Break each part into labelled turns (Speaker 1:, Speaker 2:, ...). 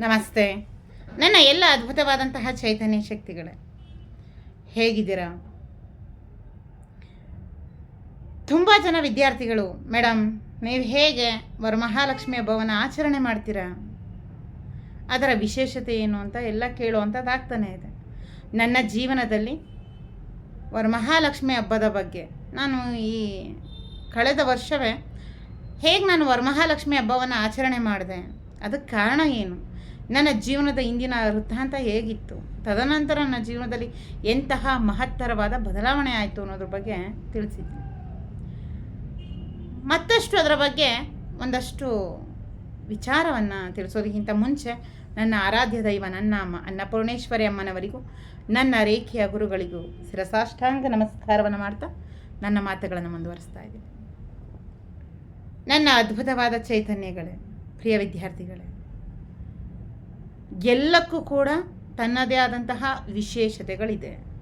Speaker 1: ನಮಸ್ತೆ. ನನ್ನ ಎಲ್ಲ ಅದ್ಭುತವಾದಂತಹ ಚೈತನ್ಯ ಶಕ್ತಿಗಳೇ, ಹೇಗಿದ್ದೀರಾ? ತುಂಬ ಜನ ವಿದ್ಯಾರ್ಥಿಗಳು ಮೇಡಮ್ ನೀವು ಹೇಗೆ ವರಮಹಾಲಕ್ಷ್ಮಿ ಹಬ್ಬವನ್ನು ಆಚರಣೆ ಮಾಡ್ತೀರಾ? ಅದರ ವಿಶೇಷತೆ ಏನು ಅಂತ ಎಲ್ಲ ಕೇಳುವಂಥದ್ದಾಗ್ತಾನೆ ಇದೆ. ನನ್ನ ಜೀವನದಲ್ಲಿ ವರಮಹಾಲಕ್ಷ್ಮಿ ಹಬ್ಬದ ಬಗ್ಗೆ ನಾನು ಈ ಕಳೆದ ವರ್ಷವೇ ಹೇಗೆ ನಾನು ವರಮಹಾಲಕ್ಷ್ಮಿ ಹಬ್ಬವನ್ನು ಆಚರಣೆ ಮಾಡಿದೆ, ಅದಕ್ಕೆ ಕಾರಣ ಏನು? ನನ್ನ ಜೀವನದ ಇಂದಿನ ವೃತ್ತಾಂತ ಹೇಗಿತ್ತು? ತದನಂತರ ನನ್ನ ಜೀವನದಲ್ಲಿ ಎಂತಹ ಮಹತ್ತರವಾದ ಬದಲಾವಣೆ ಆಯಿತು ಅನ್ನೋದ್ರ ಬಗ್ಗೆ ತಿಳಿಸಿದ್ದೆ ಮತ್ತಷ್ಟು ಅದರ ಬಗ್ಗೆ ಒಂದಷ್ಟು ವಿಚಾರವನ್ನು ತಿಳಿಸೋದಕ್ಕಿಂತ ಮುಂಚೆ ನನ್ನ ಆರಾಧ್ಯ ದೈವ ನನ್ನ ಅಮ್ಮ ಅನ್ನಪೂರ್ಣೇಶ್ವರಿ ಅಮ್ಮನವರಿಗೂ, ನನ್ನ ರೇಖೆಯ ಗುರುಗಳಿಗೂ ಶಿರಸಾಷ್ಟಾಂಗ ನಮಸ್ಕಾರವನ್ನು ಮಾಡ್ತಾ ನನ್ನ ಮಾತುಗಳನ್ನು ಮುಂದುವರಿಸ್ತಾ ಇದ್ದೀನಿ. ನನ್ನ ಅದ್ಭುತವಾದ ಚೈತನ್ಯಗಳೇ, ಪ್ರಿಯ ವಿದ್ಯಾರ್ಥಿಗಳೇ ಎಲ್ಲಕ್ಕೂ ಕೂಡ ತನ್ನದೇ ಆದಂತಹ ವಿಶೇಷತೆಗಳಿದೆ.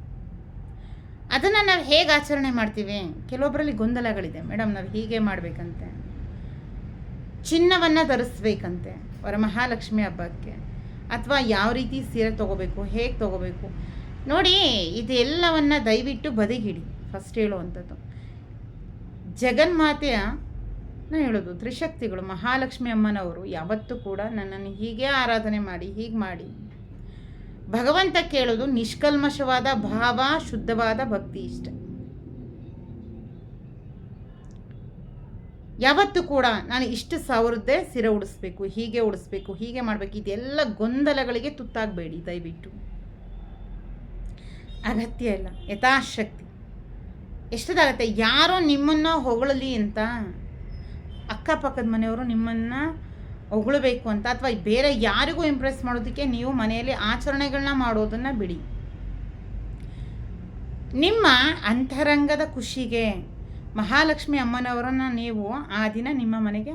Speaker 1: ಅದನ್ನು ನಾವು ಹೇಗೆ ಆಚರಣೆ ಮಾಡ್ತೀವಿ? ಕೆಲವೊಬ್ಬರಲ್ಲಿ ಗೊಂದಲಗಳಿದೆ. ಮೇಡಮ್ ನಾವು ಹೀಗೆ ಮಾಡಬೇಕಂತೆ. ಚಿನ್ನವನ್ನು ಧರಿಸ್ಬೇಕಂತೆ ವರಮಹಾಲಕ್ಷ್ಮಿ ಹಬ್ಬಕ್ಕೆ. ಅಥವಾ ಯಾವ ರೀತಿ ಸೀರೆ ತೊಗೋಬೇಕು, ಹೇಗೆ ತೊಗೋಬೇಕು. ನೋಡಿ, ಇದೆಲ್ಲವನ್ನು ದಯವಿಟ್ಟು ಬದಿಗಿಡಿ. ಫಸ್ಟ್ ಹೇಳುವಂಥದ್ದು. ಜಗನ್ಮಾತೆಯ ನಾನು ಹೇಳೋದು. ತ್ರಿಶಕ್ತಿಗಳು, ಮಹಾಲಕ್ಷ್ಮಿ ಅಮ್ಮನವರು ಯಾವತ್ತೂ ಕೂಡ ನನ್ನನ್ನು ಹೀಗೆ ಆರಾಧನೆ ಮಾಡಿ, ಹೀಗೆ ಮಾಡಿ. ಭಗವಂತ ಕೇಳೋದು ನಿಷ್ಕಲ್ಮಶವಾದ, ಭಾವ, ಶುದ್ಧವಾದ ಭಕ್ತಿ ಇಷ್ಟ. ಯಾವತ್ತೂ ಕೂಡ ನಾನು ಇಷ್ಟು ಸಾವಿರದ್ದೇ ಸಿರೆ ಉಡಿಸ್ಬೇಕು, ಹೀಗೆ ಉಡಿಸ್ಬೇಕು, ಹೀಗೆ ಮಾಡಬೇಕು, ಇದೆಲ್ಲ ಗೊಂದಲಗಳಿಗೆ ತುತ್ತಾಗಬೇಡಿ, ದಯವಿಟ್ಟು. ಅಗತ್ಯ ಇಲ್ಲ. ಯಥಾಶಕ್ತಿ. ಎಷ್ಟದಾಗತ್ತೆ? ಯಾರೋ ನಿಮ್ಮನ್ನು ಹೊಗಳಲಿ ಅಂತ ಅಕ್ಕಪಕ್ಕದ ಮನೆಯವರು ನಿಮ್ಮನ್ನು ಹೊಗಳಬೇಕು ಅಂತ ಅಥವಾ ಬೇರೆ ಯಾರಿಗೂ ಇಂಪ್ರೆಸ್ ಮಾಡೋದಕ್ಕೆ ನೀವು ಮನೆಯಲ್ಲಿ ಆಚರಣೆಗಳನ್ನ ಮಾಡೋದನ್ನು ಬಿಡಿ. ನಿಮ್ಮ ಅಂತರಂಗದ ಖುಷಿಗೆ ಮಹಾಲಕ್ಷ್ಮಿ ಅಮ್ಮನವರನ್ನು ನೀವು ಆ ದಿನ ನಿಮ್ಮ ಮನೆಗೆ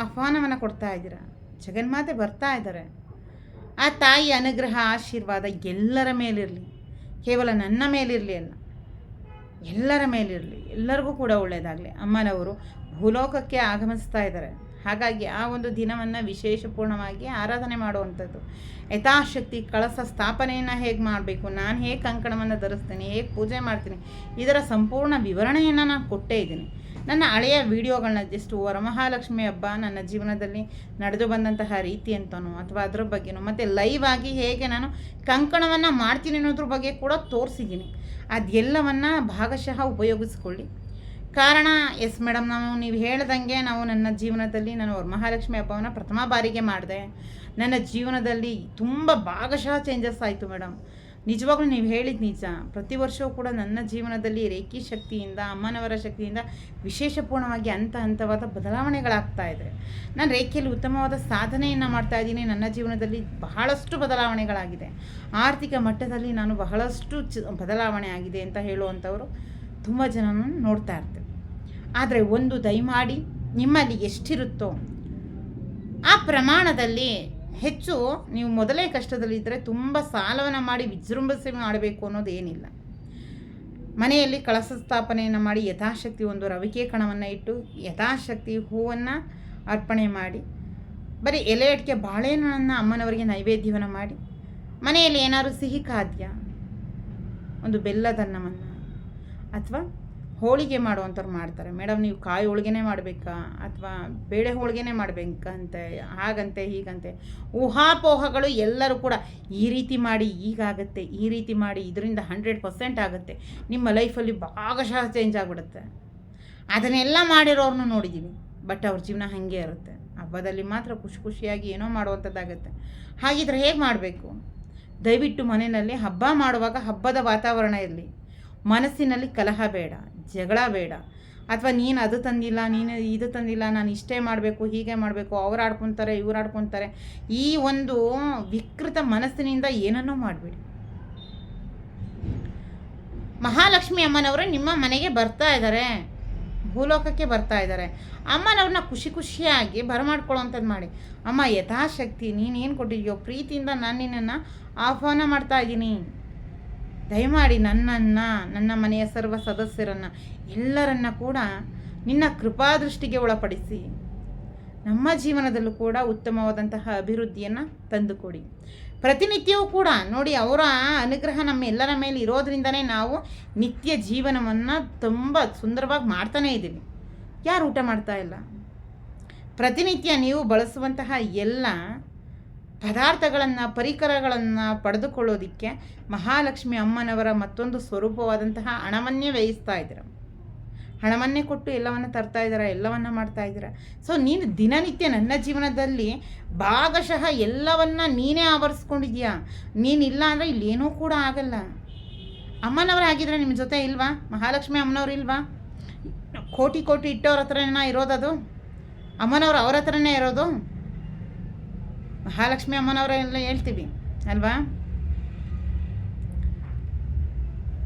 Speaker 1: ಆಹ್ವಾನವನ್ನು ಕೊಡ್ತಾ ಇದ್ದೀರಾ. ಜಗನ್ಮಾತೆ ಬರ್ತಾ ಇದ್ದಾರೆ. ಆ ತಾಯಿ ಅನುಗ್ರಹ, ಆಶೀರ್ವಾದ ಎಲ್ಲರ ಮೇಲಿರಲಿ. ಕೇವಲ ನನ್ನ ಮೇಲಿರಲಿ ಅಲ್ಲ, ಎಲ್ಲರ ಮೇಲಿರಲಿ. ಎಲ್ಲರಿಗೂ ಕೂಡ ಒಳ್ಳೆಯದಾಗಲಿ ಅಮ್ಮನವರು ಭೂಲೋಕಕ್ಕೆ ಆಗಮಿಸ್ತಾ ಇದ್ದಾರೆ. ಹಾಗಾಗಿ ಆ ಒಂದು ದಿನವನ್ನು ವಿಶೇಷಪೂರ್ಣವಾಗಿ ಆರಾಧನೆ ಮಾಡುವಂಥದ್ದು. ಯಥಾಶಕ್ತಿ, ಕಳಸ ಸ್ಥಾಪನೆಯನ್ನು ಹೇಗೆ ಮಾಡಬೇಕು? ನಾನು ಹೇಗೆ ಕಂಕಣವನ್ನು ಧರಿಸ್ತೀನಿ? ಹೇಗೆ ಪೂಜೆ ಮಾಡ್ತೀನಿ? ಇದರ ಸಂಪೂರ್ಣ ವಿವರಣೆಯನ್ನು ನಾನು ಕೊಟ್ಟೇ ಇದ್ದೀನಿ. ನನ್ನ ಹಳೆಯ ವಿಡಿಯೋಗಳನ್ನ ಜಸ್ಟ್ ವರಮಹಾಲಕ್ಷ್ಮಿ ಹಬ್ಬ, ನನ್ನ ಜೀವನದಲ್ಲಿ ನಡೆದು ಬಂದಂತಹ ರೀತಿ ಅಂತನೋ, ಅಥವಾ ಅದರ ಬಗ್ಗೆನೋ, ಮತ್ತು ಲೈವ್ ಆಗಿ ಹೇಗೆ ನಾನು ಕಂಕಣವನ್ನು ಮಾಡ್ತೀನಿ ಅನ್ನೋದ್ರ ಬಗ್ಗೆ ಕೂಡ ತೋರಿಸಿದ್ದೀನಿ. ಅದೆಲ್ಲವನ್ನು ಭಾಗಶಃ ಉಪಯೋಗಿಸ್ಕೊಳ್ಳಿ. ಕಾರಣ ಎಸ್ ಮೇಡಮ್ ನಾವು ನೀವು ಹೇಳ್ದಂಗೆ ನಾವು ನನ್ನ ಜೀವನದಲ್ಲಿ ನಾನು ವರಮಹಾಲಕ್ಷ್ಮಿ ಹಬ್ಬವನ್ನು ಪ್ರಥಮ ಬಾರಿಗೆ ಮಾಡಿದೆ. ನನ್ನ ಜೀವನದಲ್ಲಿ ತುಂಬ ಭಾಗಶಃ ಚೇಂಜಸ್ ಆಯಿತು ಮೇಡಮ್ ನಿಜವಾಗ್ಲೂ ನೀವು ಹೇಳಿದ ನಿಜ. ಪ್ರತಿ ವರ್ಷವೂ ಕೂಡ ನನ್ನ ಜೀವನದಲ್ಲಿ ರೇಖಿ ಶಕ್ತಿಯಿಂದ, ಅಮ್ಮನವರ ಶಕ್ತಿಯಿಂದ ವಿಶೇಷಪೂರ್ಣವಾಗಿ ಹಂತ ಹಂತವಾದ ಬದಲಾವಣೆಗಳಾಗ್ತಾ ಇದೆ. ನಾನು ರೇಖೆಯಲ್ಲಿ ಉತ್ತಮವಾದ ಸಾಧನೆಯನ್ನು ಮಾಡ್ತಾ ಇದ್ದೀನಿ. ನನ್ನ ಜೀವನದಲ್ಲಿ ಬಹಳಷ್ಟು ಬದಲಾವಣೆಗಳಾಗಿದೆ. ಆರ್ಥಿಕ ಮಟ್ಟದಲ್ಲಿ ನಾನು ಬಹಳಷ್ಟು ಬದಲಾವಣೆ ಆಗಿದೆ ಅಂತ ಹೇಳುವಂಥವರು ತುಂಬ ಜನನ ನೋಡ್ತಾ ಇರ್ತೀವಿ ಆದರೆ ಒಂದು ದಯಮಾಡಿ ನಿಮ್ಮಲ್ಲಿ ಎಷ್ಟಿರುತ್ತೋ ಆ ಪ್ರಮಾಣದಲ್ಲಿ ಹೆಚ್ಚು ನೀವು ಮೊದಲೇ ಕಷ್ಟದಲ್ಲಿದ್ದರೆ ತುಂಬ ಸಾಲವನ್ನು ಮಾಡಿ ವಿಜೃಂಭಿಸಿ ಮಾಡಬೇಕು ಅನ್ನೋದೇನಿಲ್ಲ ಮನೆಯಲ್ಲಿ ಕಳಸ ಸ್ಥಾಪನೆಯನ್ನು ಮಾಡಿ ಯಥಾಶಕ್ತಿ ಒಂದು ರವಿಕೆ ಕಣವನ್ನು ಇಟ್ಟು ಯಥಾಶಕ್ತಿ ಹೂವನ್ನು ಅರ್ಪಣೆ ಮಾಡಿ, ಬರೀ ಎಲೆ ಅಡಿಕೆ ಬಾಳೆಹಣ್ಣನ್ನು ಅಮ್ಮನವರಿಗೆ ನೈವೇದ್ಯವನ್ನು ಮಾಡಿ, ಮನೆಯಲ್ಲಿ ಏನಾದರೂ ಸಿಹಿ ಖಾದ್ಯ, ಒಂದು ಬೆಲ್ಲದನ್ನವನ್ನು ಅಥವಾ ಹೋಳಿಗೆ ಮಾಡುವಂಥವ್ರು ಮಾಡ್ತಾರೆ. ಮೇಡಮ್, ನೀವು ಕಾಯಿ ಹೋಳಿಗೆನೇ ಮಾಡಬೇಕಾ? ಅಥವಾ ಬೇಳೆ ಹೋಳಿಗೆನೇ ಮಾಡಬೇಕಂತೆ? ಹಾಗಂತೆ, ಹೀಗಂತೆ. ಊಹಾಪೋಹಗಳು ಎಲ್ಲರೂ ಕೂಡ ಈ ರೀತಿ ಮಾಡಿ ಈಗಾಗುತ್ತೆ, ಈ ರೀತಿ ಮಾಡಿ ಇದರಿಂದ ಹಂಡ್ರೆಡ್ ಪರ್ಸೆಂಟ್ ಆಗುತ್ತೆ. ನಿಮ್ಮ ಲೈಫಲ್ಲಿ ಭಾಗಶಃ ಚೇಂಜ್ ಆಗಿಬಿಡುತ್ತೆ. ಅದನ್ನೆಲ್ಲ ಮಾಡಿರೋರನ್ನು ನೋಡಿದ್ದೀವಿ ಬಟ್ ಅವ್ರ ಜೀವನ ಹಾಗೆ ಇರುತ್ತೆ. ಹಬ್ಬದಲ್ಲಿ ಮಾತ್ರ ಖುಷಿ ಖುಷಿಯಾಗಿ ಏನೋ ಮಾಡುವಂಥದ್ದಾಗುತ್ತೆ. ಹಾಗಿದ್ರೆ ಹೇಗೆ ಮಾಡಬೇಕು? ದಯವಿಟ್ಟು ಮನೆಯಲ್ಲಿ ಹಬ್ಬ ಮಾಡುವಾಗ ಹಬ್ಬದ ವಾತಾವರಣ ಇರಲಿ. ಮನಸ್ಸಿನಲ್ಲಿ ಕಲಹ ಬೇಡ. ಜಗಳ ಬೇಡ. ಅಥವಾ ನೀನು ಅದು ತಂದಿಲ್ಲ, ನೀನು ಇದು ತಂದಿಲ್ಲ, ನಾನು ಇಷ್ಟೇ ಮಾಡಬೇಕು, ಹೀಗೆ ಮಾಡಬೇಕು, ಅವ್ರು ಆಡ್ಕೊತಾರೆ, ಇವ್ರು ಆಡ್ಕೊತಾರೆ, ಈ ಒಂದು ವಿಕೃತ ಮನಸ್ಸಿನಿಂದ ಏನನ್ನೂ ಮಾಡಬೇಡಿ. ಮಹಾಲಕ್ಷ್ಮಿ ಅಮ್ಮನವರು ನಿಮ್ಮ ಮನೆಗೆ ಬರ್ತಾ ಇದ್ದಾರೆ ಭೂಲೋಕಕ್ಕೆ ಬರ್ತಾ ಇದ್ದಾರೆ ಅಮ್ಮನವ್ರನ್ನ ಖುಷಿ ಖುಷಿಯಾಗಿ ಬರಮಾಡ್ಕೊಳ್ಳೋವಂಥದ್ದು ಮಾಡಿ. ಅಮ್ಮ, ಯಥಾಶಕ್ತಿ, ನೀನು ಏನು ಕೊಟ್ಟಿದ್ಯೋ, ಪ್ರೀತಿಯಿಂದ ನಾನು ನಿನ್ನನ್ನು ಆಹ್ವಾನ ಮಾಡ್ತಾ ಇದ್ದೀನಿ. ದಯಮಾಡಿ ನನ್ನನ್ನು, ನನ್ನ ಮನೆಯ ಸರ್ವ ಸದಸ್ಯರನ್ನು, ಎಲ್ಲರನ್ನ ಕೂಡ ನಿನ್ನ ಕೃಪಾದೃಷ್ಟಿಗೆ ಒಳಪಡಿಸಿ, ನಮ್ಮ ಜೀವನದಲ್ಲೂ ಕೂಡ ಉತ್ತಮವಾದಂತಹ ಅಭಿವೃದ್ಧಿಯನ್ನು ತಂದುಕೊಡಿ. ಪ್ರತಿನಿತ್ಯವೂ ಕೂಡ ನೋಡಿ ಅವರ ಅನುಗ್ರಹ ನಮ್ಮ ಎಲ್ಲರ ಮೇಲೆ ಇರೋದ್ರಿಂದನೇ ನಾವು ನಿತ್ಯ ಜೀವನವನ್ನು ತುಂಬ ಸುಂದರವಾಗಿ ಮಾಡ್ತಾನೇ ಇದ್ದೀವಿ. ಯಾರು ಊಟ ಮಾಡ್ತಾ ಇಲ್ಲ? ಪ್ರತಿನಿತ್ಯ ನೀವು ಬಳಸುವಂತಹ ಎಲ್ಲ ಪದಾರ್ಥಗಳನ್ನು, ಪರಿಕರಗಳನ್ನು ಪಡೆದುಕೊಳ್ಳೋದಕ್ಕೆ ಮಹಾಲಕ್ಷ್ಮಿ ಅಮ್ಮನವರ ಮತ್ತೊಂದು ಸ್ವರೂಪವಾದಂತಹ ಹಣವನ್ನೇ ವ್ಯಯಿಸ್ತಾ ಇದ್ದೀರ. ಹಣವನ್ನೇ ಕೊಟ್ಟು ಎಲ್ಲವನ್ನು ತರ್ತಾ ಇದ್ದೀರಾ, ಎಲ್ಲವನ್ನು ಮಾಡ್ತಾ ಇದ್ದೀರಾ? ಸೊ ನೀನು ದಿನನಿತ್ಯ ನನ್ನ ಜೀವನದಲ್ಲಿ ಭಾಗಶಃ ಎಲ್ಲವನ್ನು ನೀನೇ ಆವರಿಸ್ಕೊಂಡಿದ್ಯಾ ನೀನಿಲ್ಲ ಅಂದರೆ ಇಲ್ಲೇನೂ ಕೂಡ ಆಗಲ್ಲ. ಅಮ್ಮನವರಾಗಿದ್ರೆ ನಿಮ್ಮ ಜೊತೆ ಇಲ್ವಾ? ಮಹಾಲಕ್ಷ್ಮಿ ಅಮ್ಮನವ್ರು ಇಲ್ವಾ? ಕೋಟಿ ಕೋಟಿ ಇಟ್ಟವ್ರ ಹತ್ರನ ಇರೋದದು? ಅಮ್ಮನವ್ರು ಅವ್ರ ಹತ್ರನೇ ಇರೋದು? ಮಹಾಲಕ್ಷ್ಮಿ ಅಮ್ಮನವರೆಲ್ಲ ಹೇಳ್ತೀವಿ, ಅಲ್ವಾ?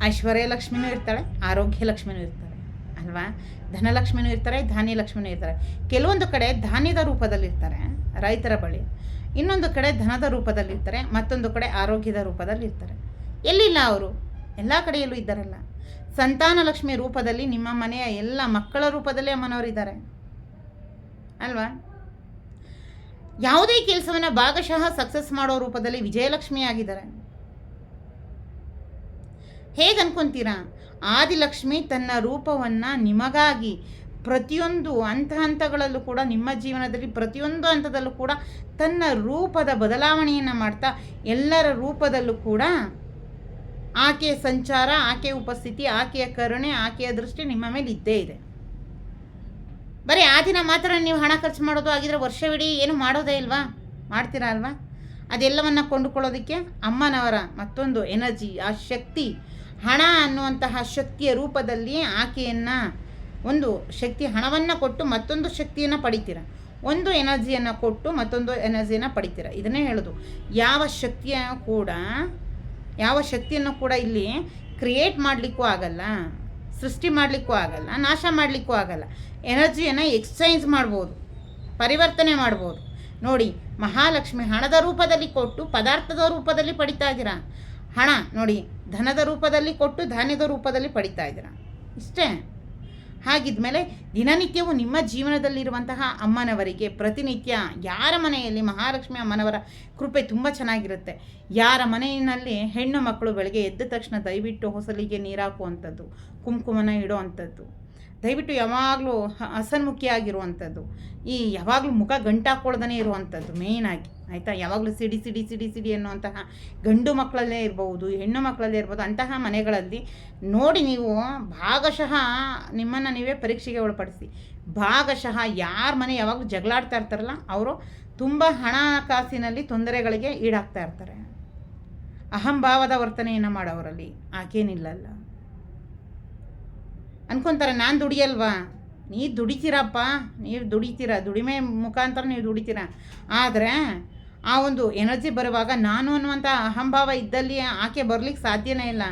Speaker 1: ಐಶ್ವರ್ಯ ಲಕ್ಷ್ಮಿನೂ ಇರ್ತಾಳೆ, ಆರೋಗ್ಯ ಲಕ್ಷ್ಮಿನೂ ಇರ್ತಾಳೆ, ಅಲ್ವಾ? ಧನಲಕ್ಷ್ಮಿನೂ ಇರ್ತಾರೆ, ಧಾನ್ಯ ಲಕ್ಷ್ಮಿನೂ ಇರ್ತಾರೆ. ಕೆಲವೊಂದು ಕಡೆ ಧಾನ್ಯದ ರೂಪದಲ್ಲಿರ್ತಾರೆ ರೈತರ ಬಳಿ. ಇನ್ನೊಂದು ಕಡೆ ಧನದ ರೂಪದಲ್ಲಿರ್ತಾರೆ ಮತ್ತೊಂದು ಕಡೆ ಆರೋಗ್ಯದ ರೂಪದಲ್ಲಿರ್ತಾರೆ ಎಲ್ಲಿಲ್ಲ ಅವರು? ಎಲ್ಲ ಕಡೆಯಲ್ಲೂ ಇದ್ದಾರಲ್ಲ. ಸಂತಾನ ಲಕ್ಷ್ಮಿ ರೂಪದಲ್ಲಿ ನಿಮ್ಮ ಮನೆಯ ಎಲ್ಲ ಮಕ್ಕಳ ರೂಪದಲ್ಲಿ ಅಮ್ಮನವರಿದ್ದಾರೆ. ಅಲ್ವಾ? ಯಾವುದೇ ಕೆಲಸವನ್ನು ಭಾಗಶಃ ಸಕ್ಸಸ್ ಮಾಡೋ ರೂಪದಲ್ಲಿ ವಿಜಯಲಕ್ಷ್ಮಿ ಆಗಿದ್ದಾರೆ ಹೇಗೆ ಅನ್ಕೊಂತೀರಾ ಆದಿಲಕ್ಷ್ಮಿ ತನ್ನ ರೂಪವನ್ನು ನಿಮಗಾಗಿ ಪ್ರತಿಯೊಂದು ಹಂತ ಹಂತಗಳಲ್ಲೂ ಕೂಡ, ನಿಮ್ಮ ಜೀವನದಲ್ಲಿ ಪ್ರತಿಯೊಂದು ಹಂತದಲ್ಲೂ ಕೂಡ ತನ್ನ ರೂಪದ ಬದಲಾವಣೆಯನ್ನು ಮಾಡ್ತಾ, ಎಲ್ಲರ ರೂಪದಲ್ಲೂ ಕೂಡ ಆಕೆಯ ಸಂಚಾರ ಆಕೆಯ ಉಪಸ್ಥಿತಿ, ಆಕೆಯ ಕರುಣೆ, ಆಕೆಯ ದೃಷ್ಟಿ ನಿಮ್ಮ ಮೇಲೆ ಇದ್ದೇ ಇದೆ. ಬರೀ ಆ ದಿನ ಮಾತ್ರ ನೀವು ಹಣ ಖರ್ಚು ಮಾಡೋದು ಆಗಿದ್ರೆ ವರ್ಷವಿಡೀ ಏನು ಮಾಡೋದೇ ಇಲ್ವಾ? ಮಾಡ್ತೀರಾ ಅಲ್ವಾ? ಅದೆಲ್ಲವನ್ನು ಕೊಂಡುಕೊಳ್ಳೋದಕ್ಕೆ ಅಮ್ಮನವರ ಮತ್ತೊಂದು ಎನರ್ಜಿ, ಆ ಶಕ್ತಿ. ಹಣ ಅನ್ನುವಂತಹ ಶಕ್ತಿಯ ರೂಪದಲ್ಲಿ ಆಕೆಯನ್ನು ಒಂದು ಶಕ್ತಿ ಹಣವನ್ನು ಕೊಟ್ಟು ಮತ್ತೊಂದು ಶಕ್ತಿಯನ್ನು ಪಡಿತೀರ. ಒಂದು ಎನರ್ಜಿಯನ್ನು ಕೊಟ್ಟು ಮತ್ತೊಂದು ಎನರ್ಜಿಯನ್ನು ಪಡಿತೀರ. ಇದನ್ನೇ ಹೇಳೋದು. ಯಾವ ಶಕ್ತಿಯ ಕೂಡ, ಯಾವ ಶಕ್ತಿಯನ್ನು ಕೂಡ ಇಲ್ಲಿ ಕ್ರಿಯೇಟ್ ಮಾಡಲಿಕ್ಕೂ ಆಗಲ್ಲ. ಸೃಷ್ಟಿ ಮಾಡಲಿಕ್ಕೂ ಆಗಲ್ಲ, ನಾಶ ಮಾಡಲಿಕ್ಕೂ ಆಗಲ್ಲ. ಎನರ್ಜಿಯನ್ನು ಎಕ್ಸ್ಚೇಂಜ್ ಮಾಡ್ಬೋದು, ಪರಿವರ್ತನೆ ಮಾಡ್ಬೋದು. ನೋಡಿ, ಮಹಾಲಕ್ಷ್ಮಿ ಹಣದ ರೂಪದಲ್ಲಿ ಕೊಟ್ಟು ಪದಾರ್ಥದ ರೂಪದಲ್ಲಿ ಪಡಿತಾ ಇದ್ದೀರಾ. ಹಣ ನೋಡಿ, ಧನದ ರೂಪದಲ್ಲಿ ಕೊಟ್ಟು ಧಾನ್ಯದ ರೂಪದಲ್ಲಿ ಪಡಿತಾ ಇದ್ದೀರಾ. ಇಷ್ಟೇ? ಹಾಗಿದ್ಮೇಲೆ ದಿನನಿತ್ಯವೂ ನಿಮ್ಮ ಜೀವನದಲ್ಲಿರುವಂತಹ ಅಮ್ಮನವರಿಗೆ ಪ್ರತಿನಿತ್ಯ ಯಾರ ಮನೆಯಲ್ಲಿ ಮಹಾಲಕ್ಷ್ಮಿ ಅಮ್ಮನವರ ಕೃಪೆ ತುಂಬ ಚೆನ್ನಾಗಿರುತ್ತೆ. ಯಾರ ಮನೆಯಲ್ಲಿ ಹೆಣ್ಣು ಮಕ್ಕಳು ಬೆಳಗ್ಗೆ ಎದ್ದ ತಕ್ಷಣ ದಯವಿಟ್ಟು ಹೊಸಲಿಗೆ ನೀರಾಕುವಂಥದ್ದು ಕುಂಕುಮನ ಇಡೋ ದಯವಿಟ್ಟು ಯಾವಾಗಲೂ ಹಸನ್ಮುಖಿಯಾಗಿರುವಂಥದ್ದು ಈ ಯಾವಾಗಲೂ ಮುಖ ಗಂಟಾಕೊಳ್ದೇ ಇರುವಂಥದ್ದು ಮೇಯ್ನಾಗಿ ಆಯಿತಾ? ಯಾವಾಗಲೂ ಸಿಡಿ ಸಿಡಿ ಸಿಡಿ ಸಿಡಿ ಅನ್ನುವಂತಹ ಗಂಡು ಮಕ್ಕಳಲ್ಲೇ ಇರ್ಬೋದು ಹೆಣ್ಣು ಮಕ್ಕಳಲ್ಲೇ ಇರ್ಬೋದು ಅಂತಹ ಮನೆಗಳಲ್ಲಿ ನೋಡಿ ನೀವು ಭಾಗಶಃ ನಿಮ್ಮನ್ನು ನೀವೇ ಪರೀಕ್ಷೆಗೆ ಒಳಪಡಿಸಿ. ಭಾಗಶಃ ಯಾರ ಮನೆ ಯಾವಾಗಲೂ ಜಗಳಾಡ್ತಾ ಇರ್ತಾರಲ್ಲ, ಅವರು ತುಂಬ ಹಣಕಾಸಿನಲ್ಲಿ ತೊಂದರೆಗಳಿಗೆ ಈಡಾಗ್ತಾ ಇರ್ತಾರೆ. ಅಹಂಭಾವದ ವರ್ತನೆಯನ್ನು ಮಾಡೋವರಲ್ಲಿ ಆಕೇನಿಲ್ಲಲ್ಲ. ಅನ್ಕೊತಾರೆ, ನಾನು ದುಡಿಯಲ್ವಾ? ನೀವು ದುಡಿತೀರಪ್ಪ, ನೀವು ದುಡಿತೀರ, ದುಡಿಮೆ ಮುಖಾಂತರ ನೀವು ದುಡಿತೀರ. ಆದರೆ, ಆ ಒಂದು ಎನರ್ಜಿ ಬರುವಾಗ ನಾನು ಅನ್ನುವಂಥ ಅಹಂಭಾವ ಇದ್ದಲ್ಲಿ ಆಕೆ ಬರಲಿಕ್ಕೆ ಸಾಧ್ಯನೇ ಇಲ್ಲ.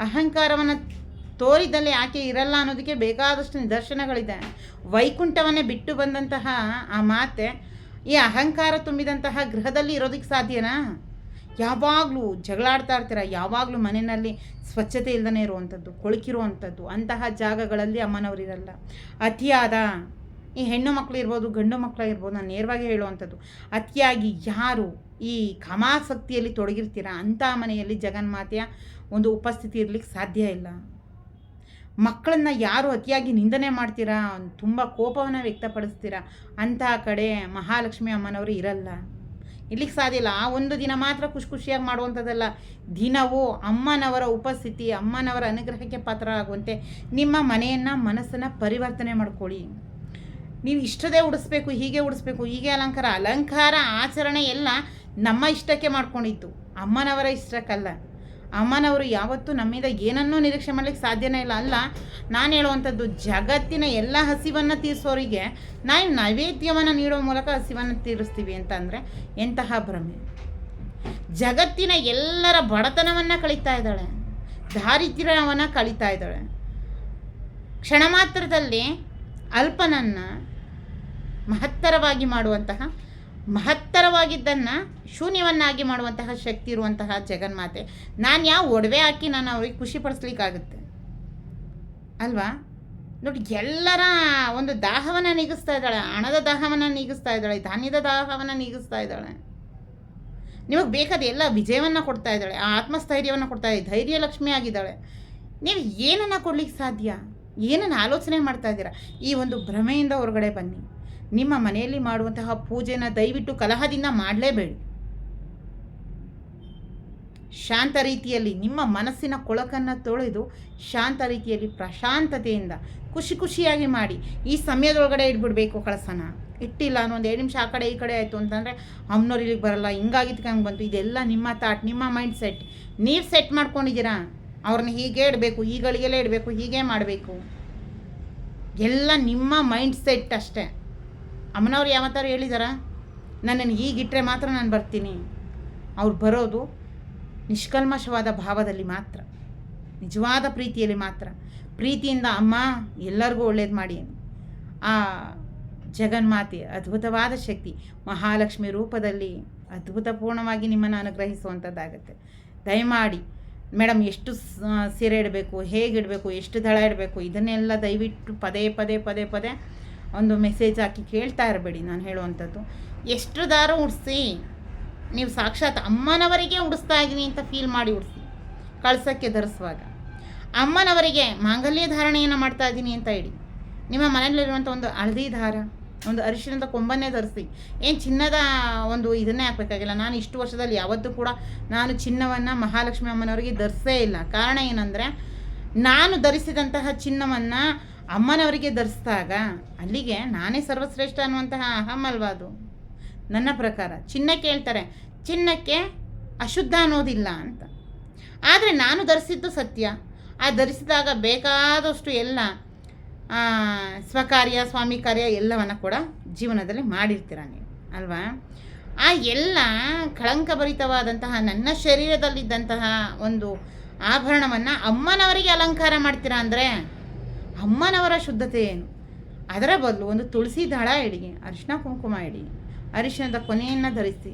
Speaker 1: ಅಹಂಕಾರವನ್ನು ತೋರಿದಲ್ಲಿ ಆಕೆ ಇರಲ್ಲ ಅನ್ನೋದಕ್ಕೆ ಬೇಕಾದಷ್ಟು ನಿದರ್ಶನಗಳಿದೆ. ವೈಕುಂಠವನ್ನೇ ಬಿಟ್ಟು ಬಂದಂತಹ ಆ ಮಾತೆ ಈ ಅಹಂಕಾರ ತುಂಬಿದಂತಹ ಗೃಹದಲ್ಲಿ ಇರೋದಕ್ಕೆ ಸಾಧ್ಯನಾ? ಯಾವಾಗಲೂ ಜಗಳಾಡ್ತಾ ಇರ್ತೀರ, ಯಾವಾಗಲೂ ಮನೆಯಲ್ಲಿ ಸ್ವಚ್ಛತೆ ಇಲ್ಲದೇ ಇರುವಂಥದ್ದು ಕೊಳಕಿರುವಂಥದ್ದು ಅಂತಹ ಜಾಗಗಳಲ್ಲಿ ಅಮ್ಮನವರಿರಲ್ಲ ಅತಿಯಾದ ಈ ಹೆಣ್ಣು ಮಕ್ಕಳು ಇರ್ಬೋದು, ಗಂಡು ಮಕ್ಕಳು ಇರ್ಬೋದು ನಾನು ನೇರವಾಗಿ ಹೇಳುವಂಥದ್ದು, ಅತಿಯಾಗಿ ಯಾರು ಈ ಕಮಾಸಕ್ತಿಯಲ್ಲಿ ತೊಡಗಿರ್ತೀರ, ಅಂಥ ಮನೆಯಲ್ಲಿ ಜಗನ್ಮಾತೆಯ ಒಂದು ಉಪಸ್ಥಿತಿ ಇರಲಿಕ್ಕೆ ಸಾಧ್ಯ ಇಲ್ಲ. ಮಕ್ಕಳನ್ನು ಯಾರು ಅತಿಯಾಗಿ ನಿಂದನೆ ಮಾಡ್ತೀರಾ, ತುಂಬ ಕೋಪವನ್ನು ವ್ಯಕ್ತಪಡಿಸ್ತೀರಾ, ಅಂತಹ ಕಡೆ ಮಹಾಲಕ್ಷ್ಮಿ ಅಮ್ಮನವರು ಇರಲ್ಲ. ಇಲ್ಲಿಗೆ ಸಾಧ್ಯ ಇಲ್ಲ. ಆ ಒಂದು ದಿನ ಮಾತ್ರ ಖುಷಿ ಖುಷಿಯಾಗಿ ಮಾಡುವಂಥದ್ದಲ್ಲ. ದಿನವೂ ಅಮ್ಮನವರ ಉಪಸ್ಥಿತಿ, ಅಮ್ಮನವರ ಅನುಗ್ರಹಕ್ಕೆ ಪಾತ್ರ ಆಗುವಂತೆ ನಿಮ್ಮ ಮನೆಯನ್ನು, ಮನಸ್ಸನ್ನು ಪರಿವರ್ತನೆ ಮಾಡ್ಕೊಳ್ಳಿ. ನೀವು ಇಷ್ಟದೇ ಉಡಿಸ್ಬೇಕು, ಹೀಗೆ ಉಡಿಸ್ಬೇಕು, ಹೀಗೆ ಅಲಂಕಾರ. ಅಲಂಕಾರ, ಆಚರಣೆ ಎಲ್ಲ ನಮ್ಮ ಇಷ್ಟಕ್ಕೆ ಮಾಡ್ಕೊಂಡಿತ್ತು. ಅಮ್ಮನವರ ಇಷ್ಟಕ್ಕಲ್ಲ. ಅಮ್ಮನವರು ಯಾವತ್ತೂ ನಮ್ಮಿಂದ ಏನನ್ನೂ ನಿರೀಕ್ಷೆ ಮಾಡಲಿಕ್ಕೆ ಸಾಧ್ಯನೇ ಇಲ್ಲ. ಅಲ್ಲ, ನಾನು ಹೇಳುವಂಥದ್ದು ಜಗತ್ತಿನ ಎಲ್ಲ ಹಸಿವನ್ನು ತೀರಿಸೋರಿಗೆ ನಾವು ನೈವೇದ್ಯವನ್ನು ನೀಡುವ ಮೂಲಕ ಹಸಿವನ್ನು ತೀರಿಸ್ತೀವಿ ಅಂತಂದರೆ ಎಂತಹ ಭ್ರಮೆ. ಜಗತ್ತಿನ ಎಲ್ಲರ ಬಡತನವನ್ನು ಕಳೀತಾ ಇದ್ದಾಳೆ. ದಾರಿದ್ರ್ಯವನ್ನು ಕಳೀತಾ ಇದ್ದಾಳೆ. ಕ್ಷಣ ಮಾತ್ರದಲ್ಲಿ ಅಲ್ಪನನ್ನು ಮಹತ್ತರವಾಗಿ ಮಾಡುವಂತಹ ಮಹತ್ತರವಾಗಿದ್ದನ್ನು ಶೂನ್ಯವನ್ನಾಗಿ ಮಾಡುವಂತಹ ಶಕ್ತಿ ಇರುವಂತಹ ಜಗನ್ಮಾತೆ, ನಾನು ಯಾವ ಒಡವೆ ಹಾಕಿ ನಾನು ಅವ್ರಿಗೆ ಖುಷಿಪಡಿಸ್ಲಿಕ್ಕಾಗುತ್ತೆ ಅಲ್ವಾ? ನೋಡಿ ಎಲ್ಲರ ಒಂದು ದಾಹವನ್ನು ನೀಗಿಸ್ತಾ ಇದ್ದಾಳೆ, ಹಣದ ದಾಹವನ್ನು ನೀಗಿಸ್ತಾ ಇದ್ದಾಳೆ, ಧಾನ್ಯದ ದಾಹವನ್ನು ನೀಗಿಸ್ತಾ ಇದ್ದಾಳೆ. ನಿಮಗೆ ಬೇಕಾದ ಎಲ್ಲ ವಿಜಯವನ್ನು ಕೊಡ್ತಾ ಇದ್ದಾಳೆ, ಆ ಆತ್ಮಸ್ಥೈರ್ಯವನ್ನು ಕೊಡ್ತಾ ಇದ್ದಾಳೆ ಧೈರ್ಯ ಲಕ್ಷ್ಮಿ ಆಗಿದ್ದಾಳೆ. ನೀವು ಏನನ್ನು ಕೊಡ್ಲಿಕ್ಕೆ ಸಾಧ್ಯ? ಏನನ್ನು ಆಲೋಚನೆ ಮಾಡ್ತಾ ಇದ್ದೀರಾ? ಈ ಒಂದು ಭ್ರಮೆಯಿಂದ ಹೊರಗಡೆ ಬನ್ನಿ. ನಿಮ್ಮ ಮನೆಯಲ್ಲಿ ಮಾಡುವಂತಹ ಪೂಜೆನ ದಯವಿಟ್ಟು ಕಲಹದಿಂದ ಮಾಡಲೇಬೇಡಿ. ಶಾಂತ ರೀತಿಯಲ್ಲಿ ನಿಮ್ಮ ಮನಸ್ಸಿನ ಕೊಳಕನ್ನು ತೊಳೆದು ಶಾಂತ ರೀತಿಯಲ್ಲಿ ಪ್ರಶಾಂತತೆಯಿಂದ ಖುಷಿ ಖುಷಿಯಾಗಿ ಮಾಡಿ ಈ ಸಮಯದೊಳಗಡೆ ಇಟ್ಬಿಡ್ಬೇಕು ಕಳಸನ. ಇಟ್ಟಿಲ್ಲ ಅನ್ನೋ ಒಂದು ಎರಡು ನಿಮಿಷ ಆ ಕಡೆ ಈ ಕಡೆ ಆಯಿತು ಅಂತಂದರೆ ಅಮ್ಮನವ್ರು ಇಲ್ಲಿಗೆ ಬರಲ್ಲ ಹಿಂಗಾಗಿತ್ತು ಹಂಗೆ ಬಂತು. ಇದೆಲ್ಲ ನಿಮ್ಮ ಥಾಟ್ ನಿಮ್ಮ ಮೈಂಡ್ ಸೆಟ್ ನೀವು ಸೆಟ್ ಮಾಡ್ಕೊಂಡಿದ್ದೀರಾ? ಅವ್ರನ್ನ ಹೀಗೆ ಇಡಬೇಕು, ಈಗಳಿಗೆಲ್ಲ ಇಡಬೇಕು, ಹೀಗೆ ಮಾಡಬೇಕು. ಎಲ್ಲ ನಿಮ್ಮ ಮೈಂಡ್ ಸೆಟ್ ಅಷ್ಟೇ. ಅಮ್ಮನವ್ರು ಯಾವತ್ತಾರು ಹೇಳಿದಾರ? ನನ್ನನ್ನು ಹೀಗಿಟ್ಟರೆ ಮಾತ್ರ ನಾನು ಬರ್ತೀನಿ. ಅವ್ರು ಬರೋದು ನಿಷ್ಕಲ್ಮಶವಾದ ಭಾವದಲ್ಲಿ ಮಾತ್ರ. ನಿಜವಾದ ಪ್ರೀತಿಯಲ್ಲಿ ಮಾತ್ರ. ಪ್ರೀತಿಯಿಂದ ಅಮ್ಮ, ಎಲ್ಲರಿಗೂ ಒಳ್ಳೇದು ಮಾಡಿ. ಆ ಜಗನ್ಮಾತೆ ಅದ್ಭುತವಾದ ಶಕ್ತಿ. ಮಹಾಲಕ್ಷ್ಮಿ ರೂಪದಲ್ಲಿ ಅದ್ಭುತಪೂರ್ಣವಾಗಿ ನಿಮ್ಮನ್ನು ಅನುಗ್ರಹಿಸುವಂಥದ್ದಾಗುತ್ತೆ. ದಯಮಾಡಿ, ಮೇಡಮ್, ಎಷ್ಟು ಸೀರೆ ಇಡಬೇಕು, ಹೇಗಿಡಬೇಕು, ಎಷ್ಟು ದಳ ಇಡಬೇಕು, ಇದನ್ನೆಲ್ಲ ದಯವಿಟ್ಟು ಪದೇ ಪದೇ ಪದೇ ಪದೇ ಒಂದು ಮೆಸೇಜ್ ಹಾಕಿ ಕೇಳ್ತಾ ಇರಬೇಡಿ, ನಾನು ಹೇಳುವಂಥದ್ದು. ಎಷ್ಟು ದಾರ ಉಡಿಸಿ? ನೀವು ಸಾಕ್ಷಾತ್ ಅಮ್ಮನವರಿಗೆ ಉಡಿಸ್ತಾ ಇದ್ದೀನಿ ಅಂತ ಫೀಲ್ ಮಾಡಿ ಉಡಿಸಿ, ಕಳ್ಸೋಕ್ಕೆ ಧರಿಸುವಾಗ. ಅಮ್ಮನವರಿಗೆ ಮಾಂಗಲ್ಯ ಧಾರಣೆಯನ್ನು ಮಾಡ್ತಾ ಇದ್ದೀನಿ ಅಂತ ಹೇಳಿ. ನಿಮ್ಮ ಮನೆಯಲ್ಲಿರುವಂಥ ಒಂದು ಹಳದಿ ದಾರ, ಒಂದು ಅರಿಶಿಣದ ಕೊಂಬನ್ನೇ ಧರಿಸಿ. ಏನು ಚಿನ್ನದ ಒಂದು ಇದನ್ನೇ ಹಾಕಬೇಕಾಗಿಲ್ಲ, ನಾನು ಇಷ್ಟು ವರ್ಷದಲ್ಲಿ ಯಾವತ್ತೂ ಕೂಡ ನಾನು ಚಿನ್ನವನ್ನು ಮಹಾಲಕ್ಷ್ಮಿ ಅಮ್ಮನವರಿಗೆ ಧರಿಸೇ ಇಲ್ಲ. ಕಾರಣ ಏನಂದರೆ, ನಾನು ಧರಿಸಿದಂತಹ ಚಿನ್ನವನ್ನು ಅಮ್ಮನವರಿಗೆ ಧರಿಸಿದಾಗ ಅಲ್ಲಿಗೆ ನಾನೇ ಸರ್ವಶ್ರೇಷ್ಠ ಅನ್ನುವಂತಹ ಅಹಂ ಅಲ್ವಾ ಅದು? ನನ್ನ ಪ್ರಕಾರ. ಚಿನ್ನಕ್ಕೆ ಹೇಳ್ತಾರೆ ಚಿನ್ನಕ್ಕೆ ಅಶುದ್ಧ ಅನ್ನೋದಿಲ್ಲ ಅಂತ. ಆದರೆ ನಾನು ಧರಿಸಿದ್ದು ಸತ್ಯ. ಆ ಧರಿಸಿದಾಗ ಬೇಕಾದಷ್ಟು ಎಲ್ಲ ಸ್ವಕಾರ್ಯ, ಸ್ವಾಮಿ ಕಾರ್ಯ ಎಲ್ಲವನ್ನು ಕೂಡ ಜೀವನದಲ್ಲಿ ಮಾಡಿರ್ತೀರ ನೀವು? ಅಲ್ವಾ? ಆ ಎಲ್ಲ ಕಳಂಕಭರಿತವಾದಂತಹ, ನನ್ನ ಶರೀರದಲ್ಲಿದ್ದಂತಹ ಒಂದು ಆಭರಣವನ್ನು ಅಮ್ಮನವರಿಗೆ ಅಲಂಕಾರ ಮಾಡ್ತೀರಾ ಅಂದರೆ ಅಮ್ಮನವರ ಶುದ್ಧತೆ ಏನು? ಅದರ ಬದಲು ಒಂದು ತುಳಸಿ ದಳ ಇಡಿ ಅರಿಶಿನ ಕುಂಕುಮ ಇಡಿ, ಅರಿಶಿಣದ ಕೊನೆಯನ್ನು ಧರಿಸಿ.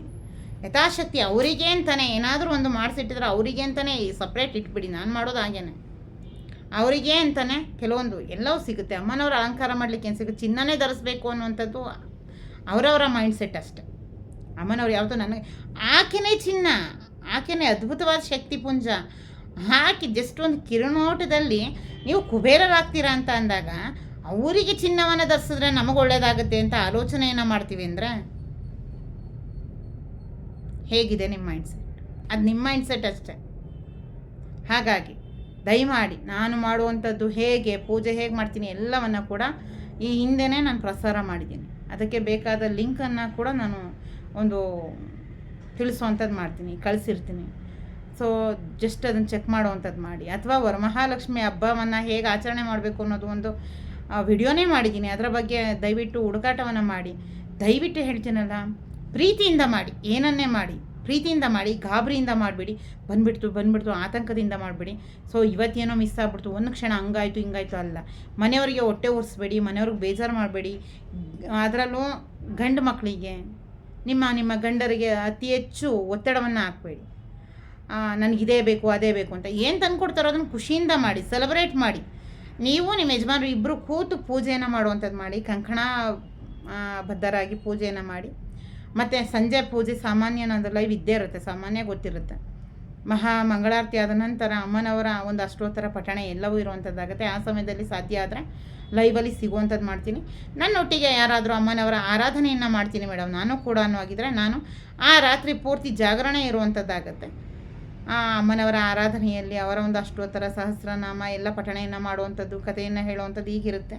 Speaker 1: ಯಥಾಶಕ್ತಿ ಅವರಿಗೆ ಅಂತಾನೆ, ಏನಾದರೂ ಒಂದು ಮಾಡಿಸಿಟ್ಟಿದ್ರೆ ಅವರಿಗೆ ಅಂತಲೇ ಸಪ್ರೇಟ್ ಇಟ್ಬಿಡಿ, ನಾನು ಮಾಡೋದು ಹಾಗೇನೆ. ಅವರಿಗೆ ಅಂತಾನೆ, ಕೆಲವೊಂದು ಎಲ್ಲವೂ ಸಿಗುತ್ತೆ. ಅಮ್ಮನವ್ರ ಅಲಂಕಾರ ಮಾಡಲಿಕ್ಕೆ ಏನು ಸಿಗುತ್ತೆ? ಚಿನ್ನನೇ ಧರಿಸ್ಬೇಕು ಅನ್ನುವಂಥದ್ದು ಅವರವರ ಮೈಂಡ್ ಸೆಟ್ ಅಷ್ಟೆ. ಅಮ್ಮನವ್ರು ಯಾವುದು ನನಗೆ, ಆಕೆನೇ ಚಿನ್ನ, ಆಕೆನೇ ಅದ್ಭುತವಾದ ಶಕ್ತಿ ಪುಂಜ. ಹಾಕಿ ಜಸ್ಟ್ ಒಂದು ಕಿರುನೋಟದಲ್ಲಿ ನೀವು ಕುಬೇರರಾಗ್ತೀರಾ ಅಂತ ಅಂದಾಗ, ಅವರಿಗೆ ಚಿನ್ನವನ್ನು ಧರಿಸಿದ್ರೆ ನಮಗೆ ಒಳ್ಳೇದಾಗುತ್ತೆ ಅಂತ ಆಲೋಚನೆಯನ್ನು ಮಾಡ್ತೀವಿ ಅಂದರೆ? ಹೇಗಿದೆ ನಿಮ್ಮ ಮೈಂಡ್ಸೆಟ್ ಅದು ನಿಮ್ಮ ಮೈಂಡ್ಸೆಟ್ ಅಷ್ಟೆ. ಹಾಗಾಗಿ ದಯಮಾಡಿ ನಾನು ಮಾಡುವಂಥದ್ದು ಹೇಗೆ, ಪೂಜೆ ಹೇಗೆ ಮಾಡ್ತೀನಿ ಎಲ್ಲವನ್ನು ಕೂಡ ಈ ಹಿಂದೆನೇ ನಾನು ಪ್ರಸಾರ ಮಾಡಿದ್ದೀನಿ. ಅದಕ್ಕೆ ಬೇಕಾದ ಲಿಂಕನ್ನು ಕೂಡ ನಾನು ಒಂದು ತಿಳಿಸುವಂಥದ್ದು ಮಾಡ್ತೀನಿ, ಕಳಿಸಿರ್ತೀನಿ. ಸೊ ಜಸ್ಟ್ ಅದನ್ನು ಚೆಕ್ ಮಾಡುವಂಥದ್ದು ಮಾಡಿ. ಅಥವಾ ವರಮಹಾಲಕ್ಷ್ಮಿ ಹಬ್ಬವನ್ನು ಹೇಗೆ ಆಚರಣೆ ಮಾಡಬೇಕು ಅನ್ನೋದು ಒಂದು ವಿಡಿಯೋನೇ ಮಾಡಿದ್ದೀನಿ. ಅದರ ಬಗ್ಗೆ ದಯವಿಟ್ಟು ಹುಡುಕಾಟವನ್ನು ಮಾಡಿ. ದಯವಿಟ್ಟು ಹೇಳ್ತೀನಲ್ಲ, ಪ್ರೀತಿಯಿಂದ ಮಾಡಿ. ಏನನ್ನೇ ಮಾಡಿ? ಪ್ರೀತಿಯಿಂದ ಮಾಡಿ, ಗಾಬರಿಯಿಂದ ಮಾಡಿಬಿಡಿ. ಬಂದ್ಬಿಡ್ತು ಬಂದ್ಬಿಡ್ತು, ಆತಂಕದಿಂದ ಮಾಡಿಬಿಡಿ. ಸೊ ಇವತ್ತೇನೋ ಮಿಸ್ ಆಗ್ಬಿಡ್ತು. ಒಂದು ಕ್ಷಣ ಹಂಗಾಯ್ತು, ಹಿಂಗಾಯ್ತು ಅಲ್ಲ. ಮನೆಯವರಿಗೆ ಹೊಟ್ಟೆ ಒರೆಸ್ಬೇಡಿ, ಮನೆಯವ್ರಿಗೆ ಬೇಜಾರು ಮಾಡಬೇಡಿ. ಅದರಲ್ಲೂ ಗಂಡು ಮಕ್ಕಳಿಗೆ ನಿಮ್ಮ ನಿಮ್ಮ ಗಂಡರಿಗೆ ಅತಿ ಹೆಚ್ಚು ಒತ್ತಡವನ್ನು ಹಾಕಬೇಡಿ. ನನಗಿದೇ ಬೇಕು, ಅದೇ ಬೇಕು ಅಂತ ಏನು ತಂದುಕೊಡ್ತಾರೋ ಅದನ್ನು ಖುಷಿಯಿಂದ ಮಾಡಿ ಸೆಲೆಬ್ರೇಟ್ ಮಾಡಿ. ನೀವು ನಿಮ್ಮ ಯಜಮಾನರು ಇಬ್ಬರು ಕೂತು ಪೂಜೆಯನ್ನು ಮಾಡುವಂಥದ್ದು ಮಾಡಿ, ಕಂಕಣ ಬದ್ಧರಾಗಿ ಪೂಜೆಯನ್ನು ಮಾಡಿ. ಮತ್ತು ಸಂಜೆ ಪೂಜೆ ಸಾಮಾನ್ಯ ಲೈವ್ ಇದ್ದೇ ಇರುತ್ತೆ, ಸಾಮಾನ್ಯ ಗೊತ್ತಿರುತ್ತೆ. ಮಹಾ ಮಂಗಳಾರತಿ ಆದ ನಂತರ ಅಮ್ಮನವರ ಒಂದು ಅಷ್ಟೋತ್ತರ ಪಠಣೆ ಎಲ್ಲವೂ ಇರುವಂಥದ್ದಾಗುತ್ತೆ. ಆ ಸಮಯದಲ್ಲಿ ಸಾಧ್ಯ ಆದರೆ ಲೈವಲ್ಲಿ ಸಿಗುವಂಥದ್ದು ಮಾಡ್ತೀನಿ. ನನ್ನೊಟ್ಟಿಗೆ ಯಾರಾದರೂ ಅಮ್ಮನವರ ಆರಾಧನೆಯನ್ನು ಮಾಡ್ತೀನಿ ಮೇಡಮ್. ನಾನು ಕೂಡ ಅನ್ನೋಗಿದ್ರೆ ನಾನು ಆ ರಾತ್ರಿ ಪೂರ್ತಿ ಜಾಗರಣೆ ಇರುವಂಥದ್ದಾಗತ್ತೆ. ಆ ಅಮ್ಮನವರ ಆರಾಧನೆಯಲ್ಲಿ ಅವರ ಒಂದು ಅಷ್ಟೋತ್ತರ ಸಹಸ್ರನಾಮ, ಎಲ್ಲ ಪಠಣೆಯನ್ನು ಮಾಡುವಂಥದ್ದು, ಕಥೆಯನ್ನು ಹೇಳುವಂಥದ್ದು ಈಗಿರುತ್ತೆ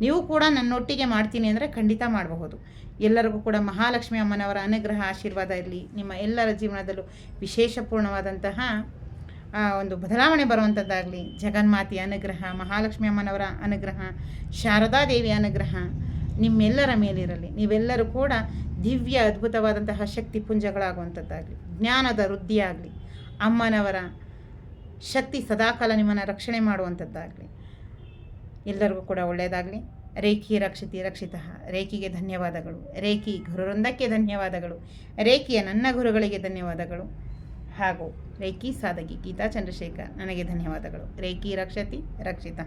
Speaker 1: ನೀವು ಕೂಡ ನನ್ನೊಟ್ಟಿಗೆ ಮಾಡ್ತೀನಿ ಅಂದರೆ ಖಂಡಿತ ಮಾಡಬಹುದು. ಎಲ್ಲರಿಗೂ ಕೂಡ ಮಹಾಲಕ್ಷ್ಮಿ ಅಮ್ಮನವರ ಅನುಗ್ರಹ, ಆಶೀರ್ವಾದ ಇರಲಿ. ನಿಮ್ಮ ಎಲ್ಲರ ಜೀವನದಲ್ಲೂ ವಿಶೇಷಪೂರ್ಣವಾದಂತಹ ಒಂದು ಬದಲಾವಣೆ ಬರುವಂಥದ್ದಾಗಲಿ. ಜಗನ್ಮಾತೆಯ ಅನುಗ್ರಹ, ಮಹಾಲಕ್ಷ್ಮಿ ಅಮ್ಮನವರ ಅನುಗ್ರಹ ಶಾರದಾದೇವಿಯ ಅನುಗ್ರಹ, ನಿಮ್ಮೆಲ್ಲರ ಮೇಲಿರಲಿ. ನೀವೆಲ್ಲರೂ ಕೂಡ ದಿವ್ಯ, ಅದ್ಭುತವಾದಂತಹ ಶಕ್ತಿ ಪುಂಜಗಳಾಗುವಂಥದ್ದಾಗಲಿ. ಜ್ಞಾನದ ವೃದ್ಧಿಯಾಗಲಿ. ಅಮ್ಮನವರ ಶಕ್ತಿ ಸದಾಕಾಲ ನಿಮ್ಮನ್ನು ರಕ್ಷಣೆ ಮಾಡುವಂಥದ್ದಾಗಲಿ. ಎಲ್ಲರಿಗೂ ಕೂಡ ಒಳ್ಳೆಯದಾಗಲಿ. ರೇಖಿ ರಕ್ಷಿತಿ ರಕ್ಷಿತ. ರೇಖಿಗೆ ಧನ್ಯವಾದಗಳು. ರೇಖಿ ಗುರುವೃಂದಕ್ಕೆ ಧನ್ಯವಾದಗಳು. ರೇಖಿಯ ನನ್ನ ಗುರುಗಳಿಗೆ ಧನ್ಯವಾದಗಳು. ಹಾಗೂ ರೇಖಿ ಸಾಧಕಿ ಗೀತಾ ಚಂದ್ರಶೇಖರ್, ನನಗೆ ಧನ್ಯವಾದಗಳು. ರೇಖಿ ರಕ್ಷತಿ ರಕ್ಷಿತ.